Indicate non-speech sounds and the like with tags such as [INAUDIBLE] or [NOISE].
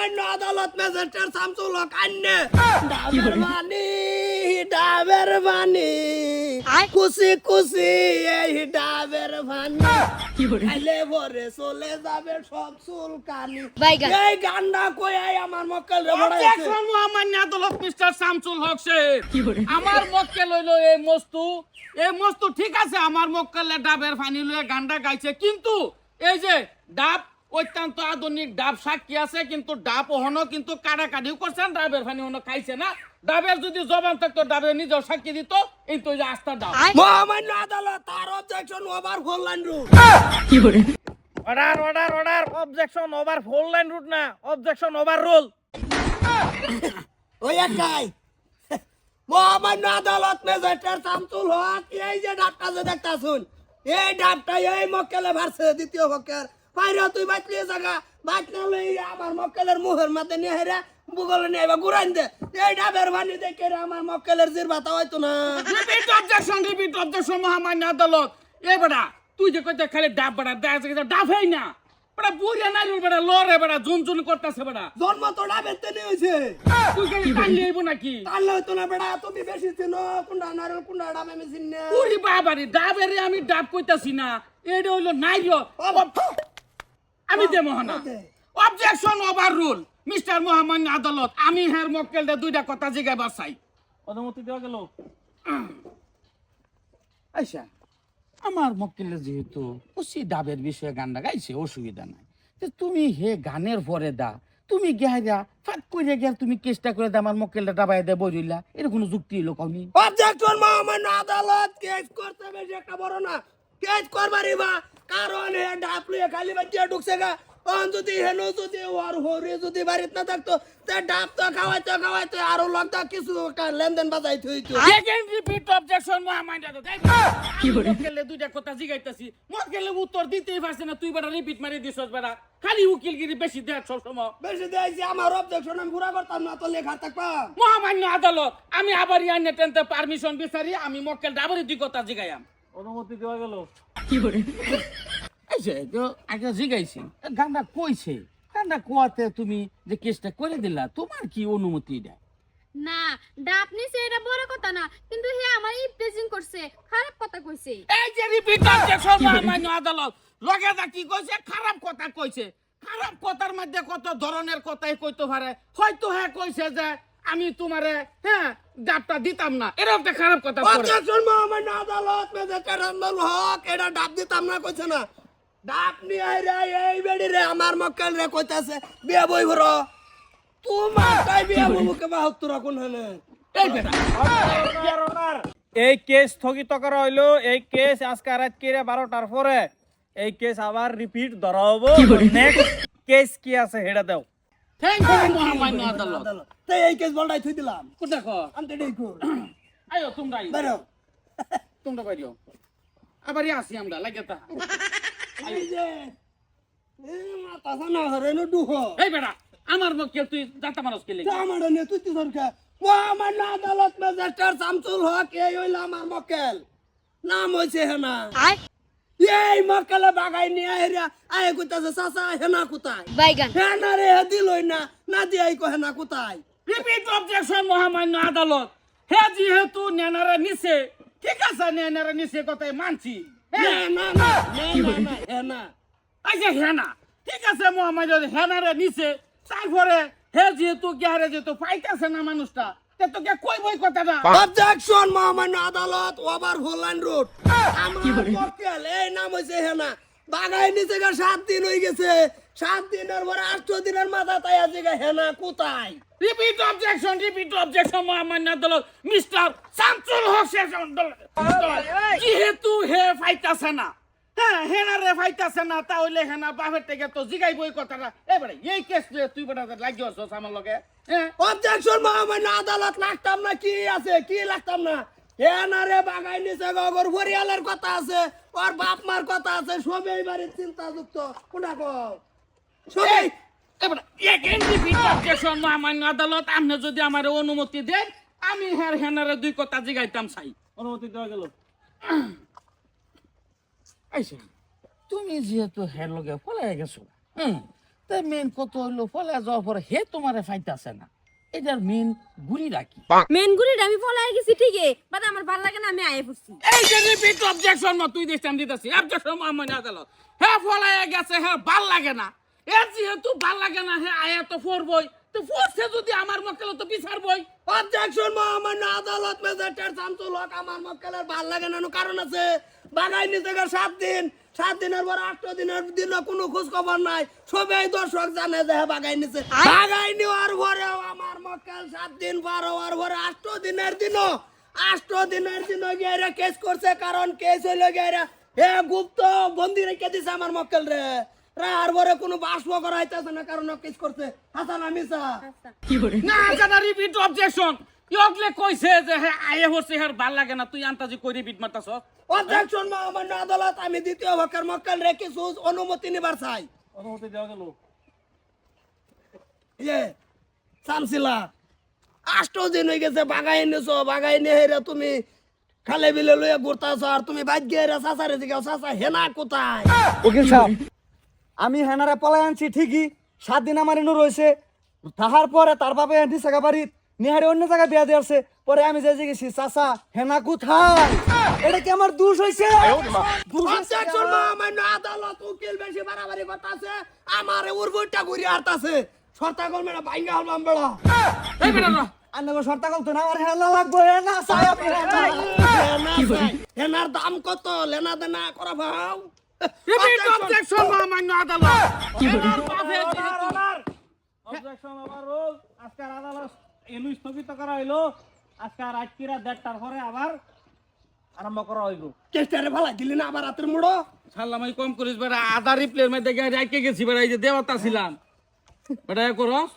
মহামান্য আদালত ম্যাজিস্ট্রেট শামসুল হক আন্নে ডাবের বাণী ডাবের বাণী খুশি খুশি এই ডাবের খাইলে ভরে চলে যাবে সব বাইগান। এই গান্ডা কই আই আমার মক্কেল রে বড়াইছে অবজেকশন মহামান্য আদালত মিস্টার শামসুল হক সাহেব। আমার মক্কেল হইল এই মস্তু। এই মস্তু ঠিক আছে আমার মক্কেলে ডাবের ফানি লয়ে গান্ডা গাইছে। কিন্তু এই যে ডাব অত্যন্ত আধুনিক ডাব সাক্ষী আছে কিন্তু ডাব ওহনো কিন্তু কাটাকাটিও করছেন ডাবের ফানি ওহনো খাইছে না। ডাবের যদি জবান থাকতো ডাবের নিজেও সাক্ষী দিত এই তো যে আস্থা ডাব। মহামান্য আদালত তার অবজেকশন ওভার ফোরলাইন root order order order objection over four line root না অবজেকশন ওভার রোল ওই একাই [LAUGHS] মহামান্য আদালত ম্যাজিস্ট্রেট শামসুল হক এই যে ডাবটা যে দেখতা শুন এই ডাবটা এই মক্কেলে ভারছে দ্বিতীয় পক্ষের পাইরা তুই বাঁচলি জায়গা বাঁচনা লই আমার মক্কেলের মুহের মধ্যে নিয়ে হেরা বুগলে নিয়ে এবার ঘুরাইন দে। এই ডাবের বানি দেখে আমার মক্কেলের জির বাতা হয়তো না। রিপিট অবজেকশন রিপিট অবজেকশন মহামান্য আদালত এ বেটা তুই যে কইতে খালি ডাব বেটা দেখা যাচ্ছে ডাবেই না। বেটা বুড়িয়া নাই বেটা লরে বেটা জুন জুন করতেছে বেটা। জন্ম তো ডাবের তেনে তুই টানলি নাকি? তাহলে হয়তো না বেড়া তুমি বেশি চিনো কুন্ডা নারল কুন্ডা ডাবে আমি চিনি না। উরি বাবারে ডাবেরে আমি ডাব কইতাছি না। এটা হইল নাইর আমি দে Mohona De. Objection overrule mister Mohammad আদালত আমি হের মক্কেলদের দুইটা কথা জিগাইবার চাই। অনুমতি দেওয়া গেল। আচ্ছা আমার মক্কেলে যেহেতু ওসি ডাবের বিষয়ে গানটা গাইছে অসুবিধা নাই। যে তুমি হে গানের পরে দা তুমি গেহাইরা ফাট করে গিয়া তুমি কেসটা করে দা আমার মক্কেলটা ডাবাই দে বইলা এর কোনো যুক্তি হইল কমি অবজেকশন মহামান্য আদালত কেস করতে বেশি একটা বড় না। কেস করবারই বা। কারণ হে ডাপ লুয়ে খালি বাচ্চা ঢুকছে গা। অন যদি হেনো যদি ওর হরে যদি বাড়িতে না থাকতো তে ডাব তো খাওয়াইতো খাওয়াইতো আরও লগদা কিছু লেনদেন বাজাইতে হইতো সেকেন্ড রিপিট অবজেকশন মোহাম্মদ আদালত কি করে মক্কেলে দুইটা কথা জিগাইতাছি। মক্কেলে উত্তর দিতেই পারছে না তুই বেটা রিপিট মারি দিছস বেটা। খালি উকিলগিরি বেশি দেখ সব সময় বেশি দিয়েছি আমার অবজেকশন আমি পুরা করতাম না তো লেখা থাকবাম মহামান্য আদালত আমি আবার ইয়ানে টেনতে পারমিশন বিচারি আমি মক্কেল ডাবরি দুই কথা জিগাইয়াম। অনুমতি দেওয়া গেল। এই যে তো আগে জিগাইছি গানটা কইছে? গানটা কোয়াতে তুমি যে কেসটা করে দিলা তোমার কি অনুমতি না ডাব নিছে এটা বড় কথা না কিন্তু হে আমার ইপ্রেজিং করছে খারাপ কথা কইছে। এই যে রিপিট অবজেকশন মহামান্য আদালত। লগে দা কি কইছে খারাপ কথা কইছে। খারাপ কথার মধ্যে কত ধরনের কথাই কইতে পারে। হয়তো হ্যাঁ কইছে যে আমি তোমারে হ্যাঁ ডাবটা দিতাম না। এরকম একটা খারাপ কথা করে অবজেকশন মহামান্য আদালত ম্যাজিস্ট্রেট আন্দোল হক এটা ডাব দিতাম না কইছে না। ডাব নিয়ে আইরা এই বেড়ি রে আমার মক্কেল রে কইতাছে বিয়া বই ভর। তোমার তাই বিয়া বাহাত্তর কোন হলে। এই বেটা। এই কেস স্থগিত করা হইল এই কেস আজকে রাত কিরে বারোটার পরে। এই কেস আবার রিপিট ধরা হব। নেক্সট কেস কি আছে হেডা দাও। থ্যাংক ইউ মহামান্য আদালত তাই এই কেস বলটাই থুই দিলাম। কোথা আনতে দেই কো আয়ো তোমরা আইও। বেরো তোমরা বাইরেও আবার আসি আমরা লাগে তা। এই যে এই মাথা সানা হরে নো দুহ এই বেটা আমার মক্কেল তুই যাতা মানুষ কে লেগে? আমার নে তুই তুই সরকার মহামান্য আদালত ম্যাজিস্ট্রেট শামসুল হক এই হইল আমার মক্কেল। নাম হইছে হেনা। এই মক্কেলে বাগাই নিয়ে হেরা আয় কইতাছে চাচা হেনা কোথায়? বাইগান। হেনা রে দিলই না না দিয়াই কো হেনা কোথায়? রিপিট অবজেকশন মহামান্য আদালত। হে যেহেতু নেনারা নিছে ঠিক আছে নেনারা নিছে কথাই মানছি। না না না না না হেনা। যে হেনা ঠিক আছে মহামান্য হেনারে নিছে তারপরে হে যেহেতু গেহারে যেহেতু পাইতেছে না মানুষটা তোকে কই বই কথাটা? অবজেকশন মহামান্য আদালত ওভার হোলান রোড। আমার মক্কেল এই নাম হইছে হেনা। বাগাই নিচে গা সাত দিন হয়ে গেছে। সাত দিনের পরে আট দিনের মাথা তাই আছে গা হেনা কোথায়? রিপিট অবজেকশন রিপিট অবজেকশন মহামান্য আদালত। মিস্টার শামসুল শেষ যেহেতু হে ফাইতাছে না হ্যাঁ হেনা রে ফাইতাছে না তাহলে হেনা বাপের থেকে তো জিগাই বই কথাটা। এবারে এই কেস তুই বেটা লাগিয়ে আসছ আমার লগে হ্যাঁ? অবজেকশন মহামান্য আদালত লাগতাম না কি আছে কি লাগতাম না? হেনা রে বাগাই নিচে গগর পরিয়ালের কথা আছে ওর বাপ মার কথা আছে সবাই বাড়ির চিন্তা যুক্ত কোনটা কও? সবাই এবারে এগেন রিপিট অবজেকশন মহামান্য আদালত আপনি যদি আমার অনুমতি দেন আমি হের হেনারে দুই কথা জিগাইতাম চাই অনুমতি দেওয়া গেল। [COUGHS] আইসা তুমি যেহেতু হের লগে পলাই গেছো হুম তে মেন কত হইল ফলে যাওয়ার পরে হে তোমারে ফাইতাছে না। এটার মেন গুড়ি রাখি মেন গুড়িটা আমি ফলাই গেছি ঠিকই বাট আমার ভালো লাগে না আমি আয়ে পড়ছি। এই যে রিপিট অবজেকশন মা তুই দিস আমি দিতেছি অবজেকশন মা আমি না দিল হে ফলাইয়া গেছে হে ভালো লাগে না। এর যেহেতু ভালো লাগে না হে আয়া তো ফোরবই তো ফোরছে যদি আমার মক্কেল তো বিচারবই অবজেকশন মহামান্য আদালত ম্যাজিস্ট্রেট শামসুল হক আমার মক্কেলের ভালো লাগে না কারণ আছে। বাগাই নিতে গেলে সাত দিন সাত দিনের পর আট দিনের দিন কোনো খোঁজ খবর নাই। সবাই দর্শক জানে যে বাগাই নিছে। বাগাই নেওয়ার পরেও আমার মক্কেল সাত দিন পার হওয়ার পরে আট দিনের দিনও আট দিনের দিন গিয়ে কেস করছে। কারণ কেস হইল গিয়ে হে গুপ্ত বন্দি রেখে দিছে আমার মক্কেল রে। রার পরে কোনো বাষ্প করা হইতেছে না কারণ কেস করছে। হাসান আমিসা না জানা রিপিট অবজেকশন ইয়কলে কইছে যে হে আয়া হচ্ছে হের ভালো লাগে না তুই আন্তাজি কই রিপিট মারতাছ? অবজেকশন মহামান্য আদালত আমি দ্বিতীয় হকের মক্কেল রে কিছু অনুমতি নিবার চাই। অনুমতি দেওয়া গেল। ইয়ে সামসিলা আষ্ট দিন হয়ে গেছে বাগাই নিছো বাগাই নিয়ে তুমি খালে বিলে লইয়া ঘুরতাছ আর তুমি বাইক গিয়ে চাচারে দিকে চাচা হেনা কোথায়? উকিল সাহেব। আমি হেনারে পলাই আনছি ঠিকই। সাত দিন আমার এনে রয়েছে তাহার পরে তার বাপে আনছি সাগা বাড়িত নিহারে অন্য জায়গায় বিয়া দিয়ে আসছে। পরে আমি যে গেছি চাচা হেনা কোথায়? এটা কি আমার দোষ হয়েছে আদালত উকিল বেশি বাড়াবাড়ি করতাছে। আমার উর্বরটা ঘুরি হারতাছে সর্তা কলমেটা বাইঙ্গা হলাম বেড়া এই না। আন্নাগো না আমার হেনা লাগবো। হেনার দাম কত? লেনা দেনা করা ভাও? রিপিট অবজেকশন আদালত এনার যেহেতু- আদালত এনু স্থগিত করা হইল। আজকে রাত্রিরা দেড়টার পরে আবার আরম্ভ করা হইব কেস্টারে ভালাই দিলি না আবার রাতের মুড়ো? আমি কম করিস বেটা। আধা রিপ্লের মধ্যে গায়ে রাইকে গেছি বেটা। এই যে দেবতা ছিলাম বেটা এ করস।